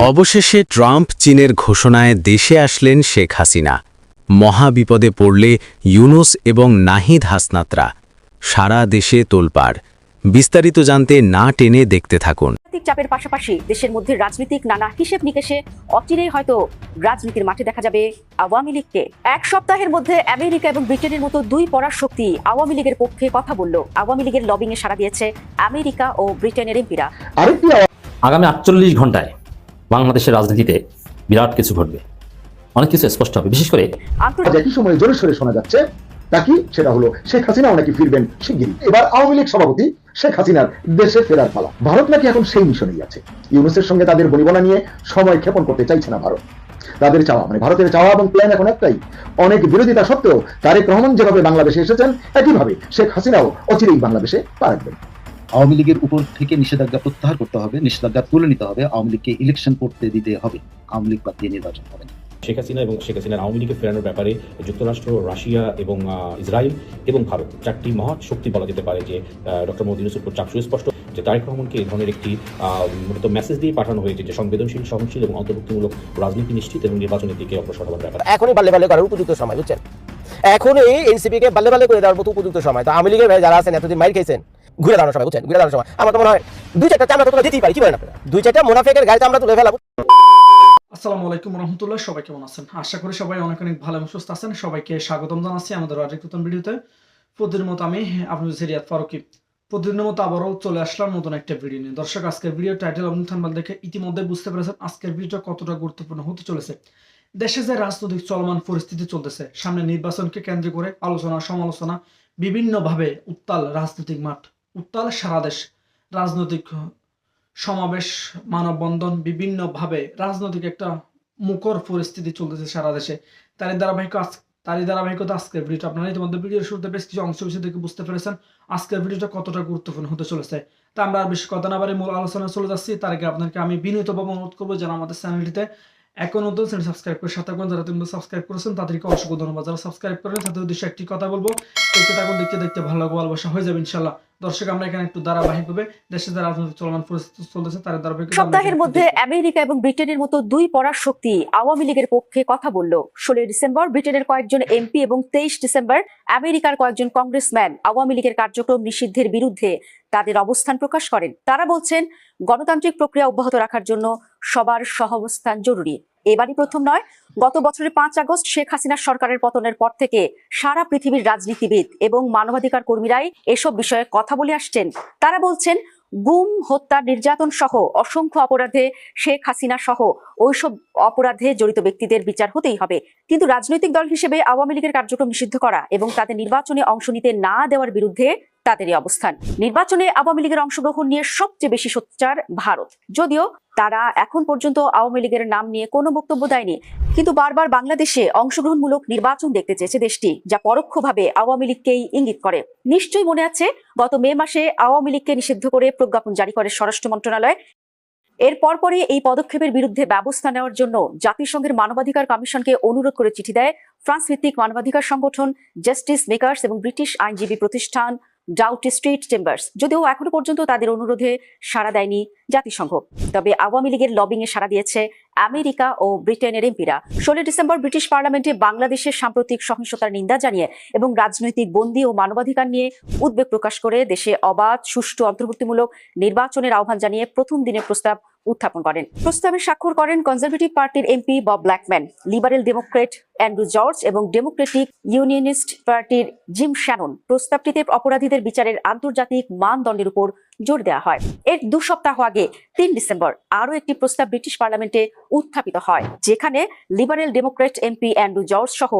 অবশেষে ট্রাম্প চীনের ঘোষণায় দেশে আসলেন শেখ হাসিনা। মহাবিপদে পড়লে ইউনুস এবং নাহিদ হাসনাতরা সারা দেশে তোলপাড়। বিস্তারিত জানতে না টেনে দেখতে থাকুন। রাজনৈতিক চাপের পাশাপাশি দেশের মধ্যে রাজনৈতিক নানা হিসেব নিকেশে অচিরেই হয়তো রাজনীতির মাঠে দেখা যাবে আওয়ামী লীগকে। এক সপ্তাহের মধ্যে আমেরিকা এবং ব্রিটেনের মতো দুই পরার শক্তি আওয়ামী লীগের পক্ষে কথা বলল। আওয়ামী লীগের লবিং এ সাড়া দিয়েছে আমেরিকা ও ব্রিটেনের এমপিরা। আগামী আটচল্লিশ ঘন্টায় বাংলাদেশের রাজনীতিতে বিরাট কিছু ঘটবে। অনেক কিছু স্পষ্ট হবে। বিশেষ করে আন্তর্জাতিক একই সময়ে জোরে সোরে শোনা যাচ্ছে, তা কি? সেটা হলো শেখ হাসিনাও নাকি ফিরবেন শিগগিরই। এবার আওয়ামী লীগ সভাপতি শেখ হাসিনার দেশে ফেরার পালা। ভারত নাকি এখন সেই মিশনেই আছে। ইউনুসের সঙ্গে তাদের বনিবনা নিয়ে সময় ক্ষেপণ করতে চাইছে না ভারত। তাদের চাওয়া মানে ভারতের চাওয়া এবং প্ল্যান এখন একটাই। অনেক বিরোধিতা সত্ত্বেও তারেক রহমান যেভাবে বাংলাদেশে এসেছেন, একইভাবে শেখ হাসিনাও অচিরেই বাংলাদেশে পা রাখবেন। আওয়ামী লীগের উপর থেকে নিষেধাজ্ঞা প্রত্যাহার করতে হবে নিষেধাজ্ঞা তুলে নিতে হবে আওয়ামী লীগকে ইলেকশন করতে দিতে হবে আওয়ামী লীগ বাদ দিয়ে নির্বাচন হবে না। শেখ হাসিনা এবং শেখ হাসিনার আওয়ামী লীগে ফেরানোর ব্যাপারে যুক্তরাষ্ট্র রাশিয়া এবং ইসরায়েল এবং ভারত চারটি মহৎ শক্তি বলা যেতে পারে যে ডক্টর মোদী ইউনুসের উপর চাপ সুস্পষ্ট। যে তারেক রহমানকে এই ধরনের একটি আহ, মূলত মেসেজ দিয়ে পাঠানো হয়েছে যে সংবেদনশীল সহনশীল এবং অন্তর্ভুক্তিমূলক রাজনীতি নিশ্চিত এবং নির্বাচনের দিকে অগ্রসর হওয়ার ব্যাপারে। এখনই বাল্লে বাল্লে করার উপযুক্ত সময় বুঝছেন? এখনই এনসিপি কে বাল্লে বাল্লে করে দেওয়ার মতো উপযুক্ত সময়। তো আওয়ামী লীগের ভাই যারা আছেন এতদিন মাইর খেয়েছেন। ঘুরে সময়, বুঝছেন? ঘুরে দাঁড়ানোর সময়। আমার মনে হয় দুই চারটা তো যেতেই পারি, কি বলেন আপনারা? দুই চারটা মুনাফেকের গাড়িতে আমরা তুলে ফেলাবো। আসসালামু আলাইকুম রহমতুল্লাহ, সবাই কেমন আছেন? আশা করি সবাই অনেক অনেক ভালো এবং সুস্থ আছেন। সবাইকে স্বাগতম জানাচ্ছি আমাদের আরেক নতুন ভিডিওতে। মতো আমি সিরিয়াত ফারুকি। মতো আবারও চলে আসলাম নতুন একটা ভিডিও নিয়ে। দর্শক, আজকের ভিডিও টাইটেল দেখে ইতিমধ্যে বুঝতে পেরেছেন আজকের ভিডিওটা কতটা গুরুত্বপূর্ণ হতে চলেছে। দেশে যে রাজনৈতিক চলমান পরিস্থিতি চলতেছে, সামনে নির্বাচনকে কেন্দ্র করে আলোচনা, সমালোচনা, বিভিন্নভাবে উত্তাল রাজনৈতিক মাঠ। উত্তাল সারা দেশ রাজনৈতিক সমাবেশ, মানববন্ধন বিভিন্নভাবে রাজনৈতিক একটা মুখর পরিস্থিতি চলতেছে সারা দেশে তারই ধারাবাহিক আজ- তারই ধারাবাহিকতা আজকের ভিডিওটা। আপনারা ইতিমধ্যে ভিডিওর শুরুতে বেশ কিছু অংশ বিষয় থেকে বুঝতে পেরেছেন আজকের ভিডিওটা কতটা গুরুত্বপূর্ণ হতে চলেছে। তা আমরা আর বেশি কথা না বাড়ি মূল আলোচনায় চলে যাচ্ছি। তার আগে আপনাকে আমি বিনীতভাবে অনুরোধ করব যেন আমাদের চ্যানেলটিতে এখন নতুন চ্যানেল সাবস্ক্রাইব করে সাথে যারা তুমি সাবস্ক্রাইব করেছেন, তাদেরকে অসংখ্য ধন্যবাদ। যারা সাবস্ক্রাইব করেন তাদের উদ্দেশ্যে একটি কথা বলব। দেখতে থাকুন দেখতে দেখতে ভালো লাগবে ভালোবাসা হয়ে যাবে ইনশাল্লাহ দর্শক আমরা এখানে একটু ধারাবাহিকভাবে দেশে যে রাজনৈতিক চলমান পরিস্থিতি চলতেছে তার ধারাবাহিক সপ্তাহের মধ্যে আমেরিকা এবং ব্রিটেনের মতো দুই পরার শক্তি আওয়ামী লীগের পক্ষে কথা বলল। ষোলোই ডিসেম্বর ব্রিটেনের কয়েকজন এমপি এবং তেইশ ডিসেম্বর আমেরিকার কয়েকজন কংগ্রেসম্যান আওয়ামী লীগের কার্যক্রম নিষিদ্ধের বিরুদ্ধে তাদের অবস্থান প্রকাশ করেন। তারা বলছেন গণতান্ত্রিক প্রক্রিয়া অব্যাহত রাখার জন্য সবার সহাবস্থান জরুরি। এবারই প্রথম নয়। গত বছরের পাঁচ আগস্ট শেখ হাসিনা সরকারের পতনের পর থেকে সারা পৃথিবীর রাজনীতিবিদ এবং মানবাধিকার কর্মীরাই এসব বিষয়ে কথা বলে আসছেন। তারা বলছেন, গুম, হত্যা, নির্যাতন সহ অসংখ্য অপরাধে শেখ হাসিনা সহ ওইসব অপরাধে জড়িত ব্যক্তিদের বিচার হতেই হবে। কিন্তু রাজনৈতিক দল হিসেবে আওয়ামী লীগের কার্যক্রম নিষিদ্ধ করা এবং তাদের নির্বাচনে অংশ নিতে না দেওয়ার বিরুদ্ধে তাদেরই অবস্থান। নির্বাচনে আওয়ামী লীগের অংশগ্রহণ নিয়ে সবচেয়ে বেশি সোচ্চার ভারত। যদিও তারা এখন পর্যন্ত আওয়ামী লীগের নাম নিয়ে কোনো বক্তব্য দেয়নি, কিন্তু বারবার বাংলাদেশে অংশগ্রহণমূলক নির্বাচন দেখতে চেয়েছে দেশটি, যা পরোক্ষভাবে আওয়ামী লীগকেই ইঙ্গিত করে। নিশ্চয়ই মনে আছে, গত মে মাসে আওয়ামী লীগকে নিষিদ্ধ করে প্রজ্ঞাপন জারি করে স্বরাষ্ট্র মন্ত্রণালয়। এর পরপরই এই পদক্ষেপের বিরুদ্ধে ব্যবস্থা নেওয়ার জন্য জাতিসংঘের মানবাধিকার কমিশনকে অনুরোধ করে চিঠি দেয় ফ্রান্স ভিত্তিক মানবাধিকার সংগঠন জাস্টিস মেকার্স এবং ব্রিটিশ আইনজীবী প্রতিষ্ঠান ডাউটি স্ট্রিট চেম্বার্স যদিও এখনও পর্যন্ত তাদের অনুরোধে সাড়া দেয়নি জাতিসংঘ। তবে আওয়ামী লীগের লবিং এ সাড়া দিয়েছে আমেরিকা ও ব্রিটেনের এমপিরা। ষোলো ডিসেম্বর ব্রিটিশ পার্লামেন্টে বাংলাদেশের সাম্প্রতিক সহিংসতার নিন্দা জানিয়ে এবং রাজনৈতিক বন্দী ও মানবাধিকার নিয়ে উদ্বেগ প্রকাশ করে দেশে অবাধ, সুষ্ঠু অন্তর্ভুক্তিমূলক নির্বাচনের আহ্বান জানিয়ে প্রথম দিনের প্রস্তাব উত্থাপন করেন। প্রস্তাবে স্বাক্ষর করেন কনজারভেটিভ পার্টির MP Bob Blackman Liberal Democrat Andrew George এবং ডেমোক্রেটিক ইউনিয়নিস্ট পার্টির জিম শ্যানন প্রস্তাবটিতে অপরাধীদের বিচারের আন্তর্জাতিক মানদণ্ডের উপর জোর দেওয়া হয়। এর দু সপ্তাহ আগে, তিন ডিসেম্বর, আরও একটি প্রস্তাব ব্রিটিশ পার্লামেন্টে উত্থাপিত হয়, যেখানে Liberal Democrat MP Andrew George সহ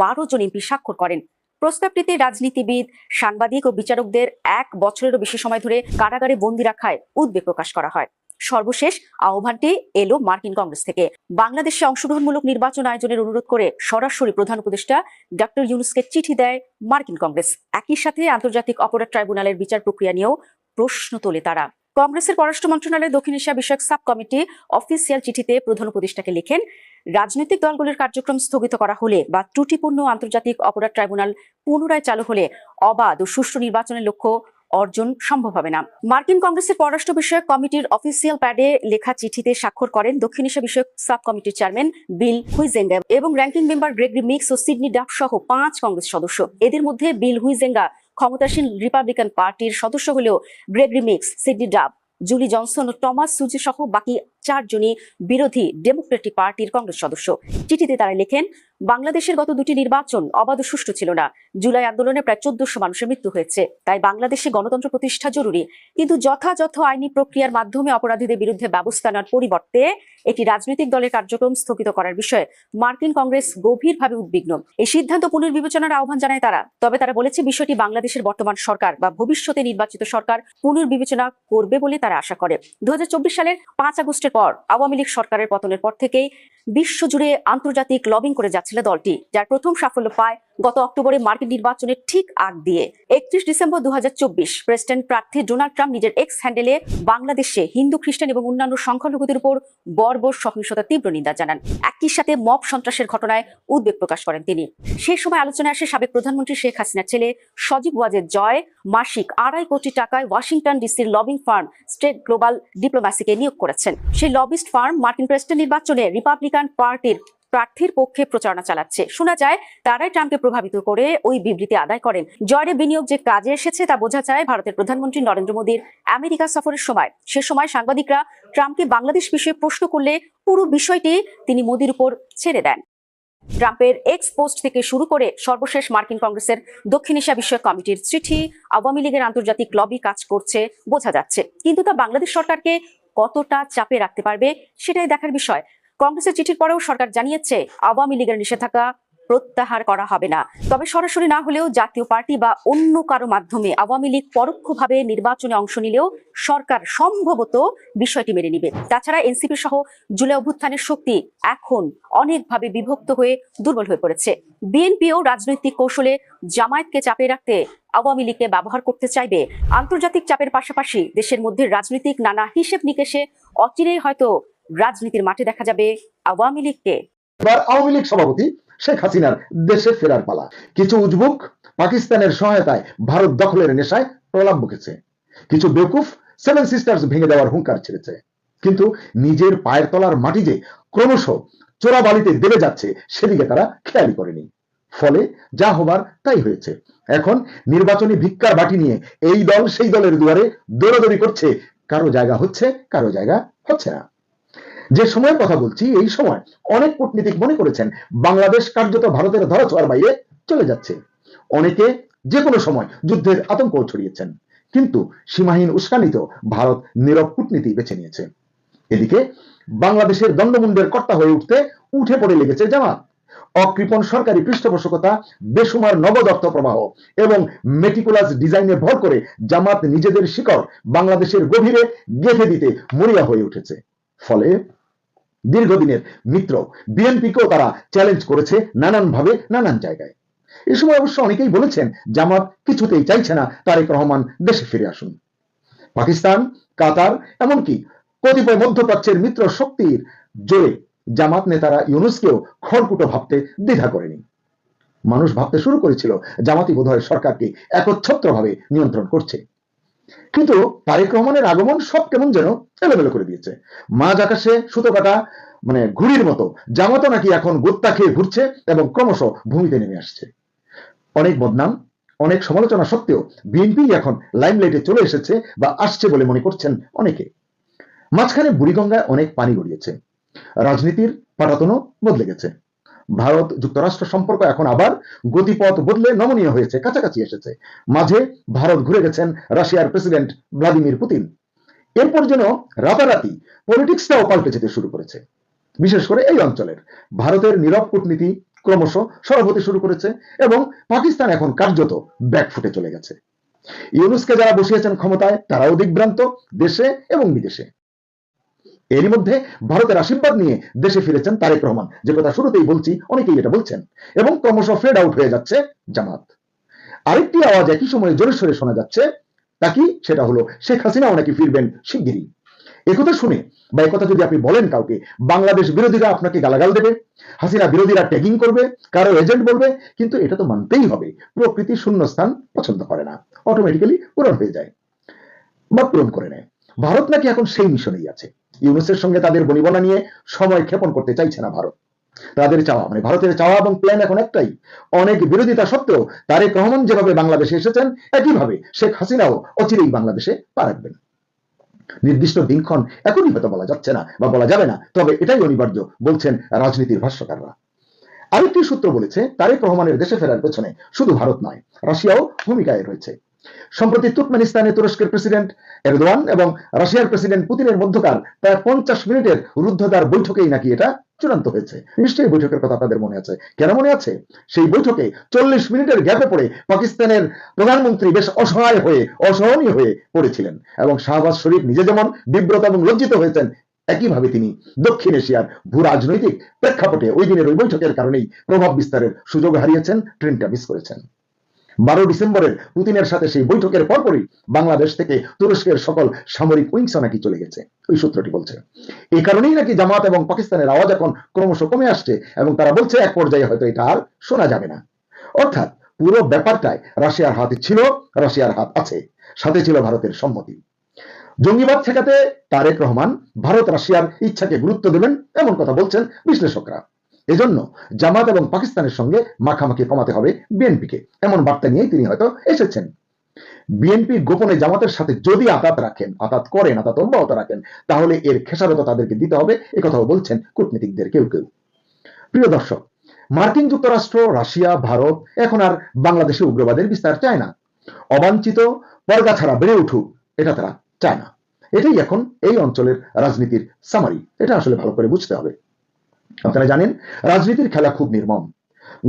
বারো জন এমপি স্বাক্ষর করেন। প্রস্তাবটিতে রাজনীতিবিদ, সাংবাদিক ও বিচারকদের এক বছরেরও বেশি সময় ধরে কারাগারে বন্দি রাখায় উদ্বেগ প্রকাশ করা হয়। সর্বশেষ আহ্বানটি এলো মার্কিন কংগ্রেস থেকে। বাংলাদেশে অংশগ্রহণমূলক নির্বাচন আয়োজনের অনুরোধ করে সরাসরি প্রধান উপদেষ্টা ডক্টর ইউনুসকে চিঠি দেয় মার্কিন কংগ্রেস। একই সাথে আন্তর্জাতিক অপরাধ ট্রাইব্যুনালের বিচার প্রক্রিয়া নিয়েও প্রশ্ন তোলে তারা। কংগ্রেসের পররাষ্ট্র মন্ত্রণালয়ের দক্ষিণ এশিয়া বিষয়ক সাব কমিটি অফিসিয়াল চিঠিতে প্রধান উপদেষ্টাকে লেখেন, রাজনৈতিক দলগুলির কার্যক্রম স্থগিত করা হলে বা ত্রুটিপূর্ণ আন্তর্জাতিক অপরাধ ট্রাইব্যুনাল পুনরায় চালু হলে অবাধ ও সুষ্ঠু নির্বাচনের লক্ষ্য অর্জন সম্ভব হবে না। মার্কিন কংগ্রেসের পররাষ্ট্র বিষয়ক কমিটির অফিসিয়াল প্যাডে লেখা চিঠিতে স্বাক্ষর করেন দক্ষিণ এশিয়া বিষয়ক সাব কমিটির চেয়ারম্যান বিল হুইজেঙ্গা এবং র্যাঙ্কিং মেম্বার গ্রেগরি মিক্স ও সিডনি ডাফ সহ পাঁচ কংগ্রেস সদস্য। এদের মধ্যে বিল হুইজেঙ্গা ক্ষমতাসীন রিপাবলিকান পার্টির সদস্য হলেও Gregory Meeks Sydney Dove Julie Johnson ও টমাস সুজি সহ বাকি চারজনই বিরোধী ডেমোক্রেটিক পার্টির কংগ্রেস সদস্য। চিঠিতে তারা লেখেন, বাংলাদেশের গত দুটি নির্বাচন অবাধ সুষ্ঠু ছিল না। জুলাই আন্দোলনে প্রায় চোদ্দশো মানুষের মৃত্যু হয়েছে। তাই বাংলাদেশে গণতন্ত্র প্রতিষ্ঠা জরুরি। কিন্তু যথাযথ আইনি প্রক্রিয়ার মাধ্যমে অপরাধীদের বিরুদ্ধে ব্যবস্থা নেওয়ার পরিবর্তে একটি রাজনৈতিক দলের কার্যক্রম স্থগিত করার বিষয়ে মার্কিন কংগ্রেস গভীরভাবে উদ্বিগ্ন। এই সিদ্ধান্ত পুনর্বিবেচনার আহ্বান জানায় তারা। তবে তারা বলেছে, বিষয়টি বাংলাদেশের বর্তমান সরকার বা ভবিষ্যতে নির্বাচিত সরকার পুনর্বিবেচনা করবে বলে তারা আশা করে। দু হাজার চব্বিশ সালের পাঁচ আগস্টের পর আওয়ামী লীগ সরকারের পতনের পর থেকেই বিশ্বজুড়ে আন্তর্জাতিক লবিং করে যাচ্ছিল দলটি, যার প্রথম সাফল্য পায় গত অক্টোবরে মার্কিন নির্বাচনের ঠিক আগ দিয়ে। একত্রিশ ডিসেম্বর দু প্রেসিডেন্ট প্রার্থী ডোনাল্ড ট্রাম্প নিজের এক্স হ্যান্ডেলে বাংলাদেশে হিন্দু, খ্রিস্টান এবং অন্যান্য সংখ্যালঘুদের উপর বর্বর সহিংসতার তীব্র নিন্দা জানান। একই সাথে মব সন্ত্রাসের ঘটনায় উদ্বেগ প্রকাশ করেন তিনি। সেই সময় আলোচনায় আসে সাবেক প্রধানমন্ত্রী শেখ হাসিনার ছেলে সজীব ওয়াজেদ জয়, মাসিক আড়াই কোটি টাকায় ওয়াশিংটন ডিসির লবিং ফার্ম স্টেট গ্লোবাল ডিপ্লোম্যাসিকে নিয়োগ করেছেন। সেই লবিস্ট ফার্ম মার্কিন প্রেসিডেন্ট নির্বাচনে রিপাবলিকান পার্টির প্রার্থীর পক্ষে প্রচারণা চালাচ্ছে। শোনা যায়, তারাই ট্রাম্পকে প্রভাবিত করে ওই বিবৃতি আদায় করেন। জয়ের বিনিয়োগ যে কাজে এসেছে তা বোঝা যায় ভারতের প্রধানমন্ত্রী নরেন্দ্র মোদীর আমেরিকা সফরের সময়। সে সময় সাংবাদিকরা ট্রাম্পকে বাংলাদেশ বিষয়ে প্রশ্ন করলে পুরো বিষয়টি তিনি মোদীর উপর ছেড়ে দেন। ট্রাম্পের এক্স পোস্ট থেকে শুরু করে সর্বশেষ মার্কিন কংগ্রেসের দক্ষিণ এশিয়া বিষয়ক কমিটির চিঠি, আওয়ামী লীগের আন্তর্জাতিক লবি কাজ করছে বোঝা যাচ্ছে। কিন্তু তা বাংলাদেশ সরকারকে কতটা চাপে রাখতে পারবে, সেটাই দেখার বিষয়। কংগ্রেসের চিঠির পরেও সরকার জানিয়েছে, আওয়ামী লীগের নিষেধাজ্ঞা প্রত্যাহার করা হবে না। তবে সরাসরি না হলেও জাতীয় পার্টি বা অন্য কারও মাধ্যমে আওয়ামী লীগ পরোক্ষভাবে নির্বাচনে অংশ নিলেও সরকার সম্ভবত বিষয়টি মেনে নিবে। তাছাড়া এনসিপি সহ জুলাই অভ্যুত্থানের শক্তি এখন অনেকভাবে বিভক্ত হয়ে দুর্বল হয়ে পড়েছে। বিএনপিও রাজনৈতিক কৌশলে জামায়াতকে চাপে রাখতে আওয়ামী লীগকে ব্যবহার করতে চাইবে। আন্তর্জাতিক চাপের পাশাপাশি দেশের মধ্যে রাজনৈতিক নানা হিসেব নিকেশে অচিরেই হয়তো রাজনীতির মাঠে দেখা যাবে আওয়ামী লীগকে। এবার আওয়ামী লীগ সভাপতি শেখ হাসিনার দেশে ফেরার পালা। কিছু উজবুক পাকিস্তানের সহায়তায় ভারত দখলের নেশায় প্রলাপ বকেছে। কিছু বেকুফ সেভেন সিস্টার্স ভেঙে দেওয়ার হুঙ্কার ছেড়েছে। কিন্তু নিজের পায়ের তলার মাটি যে ক্রমশ চোরাবালিতে দেবে যাচ্ছে, সেদিকে তারা খেয়ালই করেনি। ফলে যা হবার তাই হয়েছে। এখন নির্বাচনী ভিক্ষার বাটি নিয়ে এই দল সেই দলের দুয়ারে দৌড়াদৌড়ি করছে। কারও জায়গা হচ্ছে, কারও জায়গা হচ্ছে না। যে সময়ের কথা বলছি, এই সময় অনেক কূটনীতিক মনে করেছেন, বাংলাদেশ কার্যত ভারতের ধরাছোঁয়ার বাইরে চলে যাচ্ছে। অনেকে যে কোনো সময় যুদ্ধের আতঙ্ক ছড়িয়েছেন, কিন্তু সীমাহীন উস্কানিত ভারত নীরব কূটনীতি বেছে নিয়েছে। এদিকে বাংলাদেশের দণ্ডমুণ্ডের কর্তা হয়ে উঠতে উঠে পড়ে লেগেছে জামাত। অকৃপণ সরকারি পৃষ্ঠপোষকতা, বেসুমার নগদ অর্থ প্রবাহ এবং মেটিকুলাস ডিজাইনে ভর করে জামাত নিজেদের শিকড় বাংলাদেশের গভীরে গেঁথে দিতে মরিয়া হয়ে উঠেছে। ফলে দীর্ঘদিনের মিত্র। বিএনপিকেও তারা চ্যালেঞ্জ করেছে নানানভাবে, নানান জায়গায়। এ সময় অবশ্য অনেকেই বলেছেন, জামাত কিছুতেই চাইছে না তারেক রহমান দেশে ফিরে আসুন। পাকিস্তান, কাতার, এমনকি কতিপয় মধ্যপ্রাচ্যের মিত্র শক্তির জোরে জামাত নেতারা ইউনুসকেও খড়কুটো ভাবতে দ্বিধা করেনি। মানুষ ভাবতে শুরু করেছিল, জামাতি বোধহয় সরকারকে একচ্ছত্রভাবে নিয়ন্ত্রণ করছে। কিন্তু তারেক রহমানের আগমন সব কেমন যেন এলোমেলো করে দিয়েছে। মাঝ আকাশে সুতো কাটা মানে ঘুড়ির মতো, জামাতো নাকি এখন গোত্তা খেয়ে ঘুরছে এবং ক্রমশ ভূমিতে নেমে আসছে। অনেক বদনাম, অনেক সমালোচনা সত্ত্বেও বিএনপি এখন লাইমলাইটে চলে এসেছে বা আসছে বলে মনে করছেন অনেকে। মাঝখানে বুড়িগঙ্গায় অনেক পানি গড়িয়েছে। রাজনীতির পাটাতনও বদলে গেছে। ভারত যুক্তরাষ্ট্র সম্পর্ক এখন আবার গতিপথ বদলে নমনীয় হয়েছে, কাছাকাছি এসেছে। মাঝে ভারত ঘুরে গেছেন রাশিয়ার প্রেসিডেন্ট ভ্লাদিমির পুতিন। এরপর যেন রাতারাতি পলিটিক্সটাও পাল্টে যেতে শুরু করেছে। বিশেষ করে এই অঞ্চলের। ভারতের নীরব কূটনীতি ক্রমশ সরব হতে শুরু করেছে এবং পাকিস্তান এখন কার্যত ব্যাকফুটে চলে গেছে। ইউনুসকে যারা বসিয়েছেন ক্ষমতায়, তারাও দিগ্ভ্রান্ত দেশে এবং বিদেশে। এরই মধ্যে ভারতের আশীর্বাদ নিয়ে দেশে ফিরেছেন তারেক রহমান। যে কথা শুরুতেই বলছি, অনেকেই এটা বলছেন। এবং ক্রমশ ফেড আউট হয়ে যাচ্ছে জামাত। আরেকটি আওয়াজ একই সময়ে জোরে সোরে শোনা যাচ্ছে, তা কি? সেটা হলো, শেখ হাসিনাও নাকি ফিরবেন শিগগিরই। একথা শুনে বা একথা যদি আপনি বলেন কাউকে, বাংলাদেশ বিরোধীরা আপনাকে গালাগাল দেবে, হাসিনা বিরোধীরা ট্যাগিং করবে, কারও এজেন্ট বলবে, কিন্তু এটা তো মানতেই হবে, প্রকৃতি শূন্যস্থান পছন্দ করে না অটোমেটিক্যালি পূরণ হয়ে যায়। বা পূরণ করে নেয়। ভারত নাকি এখন সেই মিশনেই আছে। ইউনুসের সঙ্গে তাদের বনিবনা নিয়ে সময় ক্ষেপণ করতে চাইছে না ভারত। তাদের চাওয়া মানে ভারতের চাওয়া এবং প্ল্যান এখন একটাই। অনেক বিরোধিতা সত্ত্বেও তারেক রহমান যেভাবে বাংলাদেশে এসেছেন, একইভাবে শেখ হাসিনাও অচিরেই বাংলাদেশে পা রাখবেন। নির্দিষ্ট দিনক্ষণ এখনই হয়তো বলা যাচ্ছে না বা বলা যাবে না, তবে এটাই অনিবার্য, বলছেন রাজনীতির ভাষ্যকাররা। আরেকটি সূত্র বলেছে, তারেক রহমানের দেশে ফেরার পেছনে শুধু ভারত নয়, রাশিয়াও ভূমিকায় রয়েছে। সম্প্রতি তুর্কমেনিস্তানে তুরস্কের প্রেসিডেন্ট এরদোয়ান এবং রাশিয়ার প্রেসিডেন্ট পুতিনের মধ্যকার প্রায় পঞ্চাশ মিনিটের রুদ্ধতার বৈঠকেই নাকি এটা চূড়ান্ত হয়েছে। নিশ্চয়ই বৈঠকের কথা তাদের মনে আছে। কেন মনে আছে? সেই বৈঠকে চল্লিশ মিনিটের গ্যাপে পড়ে পাকিস্তানের প্রধানমন্ত্রী বেশ অসহায় হয়ে, অসহনীয় হয়ে পড়েছিলেন এবং শাহবাজ শরীফ নিজে যেমন বিব্রত এবং লজ্জিত হয়েছেন, একইভাবে তিনি দক্ষিণ এশিয়ার ভূ রাজনৈতিক প্রেক্ষাপটে ওই দিনের ওই বৈঠকের কারণেই প্রভাব বিস্তারের সুযোগ হারিয়েছেন, ট্রেনটা মিস করেছেন। বারো ডিসেম্বরের পুতিনের সাথে সেই বৈঠকের পরপরই বাংলাদেশ থেকে তুরস্কের সকল সামরিক উইংস নাকি চলে গেছে। ওই সূত্রটি বলছে। এই কারণেই নাকি জামাত এবং পাকিস্তানের আওয়াজ এখন ক্রমশ কমে আসছে এবং তারা বলছে এক পর্যায়ে হয়তো এটা আর শোনা যাবে না। অর্থাৎ পুরো ব্যাপারটায় রাশিয়ার হাতে ছিল, রাশিয়ার হাত আছে, সাথে ছিল ভারতের সম্মতি। জঙ্গিবাদ ঠেকাতে তারেক রহমান ভারত রাশিয়ার ইচ্ছাকে গুরুত্ব দেবেন এমন কথা বলছেন বিশ্লেষকরা। এজন্য জামাত এবং পাকিস্তানের সঙ্গে মাখামাখি কমাতে হবে বিএনপিকে। এমন বার্তা নিয়েই তিনি হয়তো এসেছেন। বিএনপি গোপনে জামাতের সাথে যদি আতাত রাখেন, আতাত করেন, আতাত অব্যাহত রাখেন, তাহলে এর খেসারত তাদেরকে দিতে হবে কথাও বলছেন কূটনীতিকদের কেউ কেউ। প্রিয় দর্শক, মার্কিন যুক্তরাষ্ট্র, রাশিয়া, ভারত এখন আর বাংলাদেশে উগ্রবাদের বিস্তার চায় না। অবাঞ্ছিত, পর্দা ছাড়া বেড়ে উঠুক, এটা তারা চায় না। এটাই এখন এই অঞ্চলের রাজনীতির সামারি এটা আসলে ভালো করে বুঝতে হবে। আপনারা জানেন, রাজনীতির খেলা খুব নির্মম।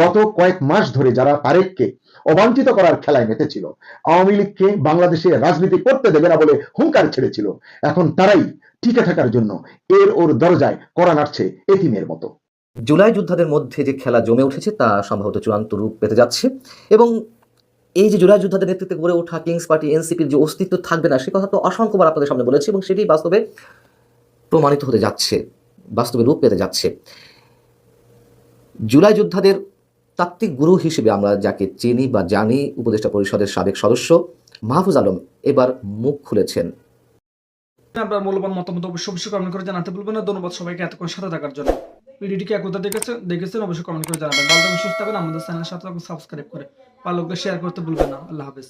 গত কয়েক মাস ধরে যারা তারেককে অবাঞ্ছিত করার খেলায় মেতেছিল, আওয়ামী লীগকে বাংলাদেশে রাজনীতি করতে দেবে না বলে হুঙ্কার ছেড়েছিল, এখন তারাই টিকে থাকার জন্য এর ওর দরজায় করা নাড়ছে এতিমের মতো। জুলাই যোদ্ধাদের মধ্যে যে খেলা জমে উঠেছে তা সম্ভবত চূড়ান্ত রূপ পেতে যাচ্ছে এবং এই যে জুলাই যোদ্ধাদের নেতৃত্বে গড়ে ওঠা কিংস পার্টি এনসিপির যে অস্তিত্ব থাকবে না, সে কথা তো অসংখ্যবার আপনাদের সামনে বলেছি এবং সেটি বাস্তবে প্রমাণিত হতে যাচ্ছে। বাস্তবে রূপ পেতে যাচ্ছে। জুলাই যোদ্ধাদের তাত্ত্বিক গুরু হিসেবে আমরা যাকে চিনি বা জানি, উপদেষ্টা পরিষদের সাবেক সদস্য মাহফুজ আলম এবার মুখ খুলেছেন। আপনার মূল্যবান মতামত অবশ্যই অবশ্যই কমেন্ট করে জানাতে ভুলবেন না। ধন্যবাদ সবাইকে এতক্ষণ সাথে থাকার জন্য। ভিডিওটিকে একতা দেখেছেন দেখেছেন অবশ্যই কমেন্ট করে জানাবেন। ভালো থাকবেন, সুস্থ থাকবেন। আমাদের চ্যানেলের সাথে সাবস্ক্রাইব করে। ভালো শেয়ার করতে ভুলবেন না। আল্লাহ হাফেজ।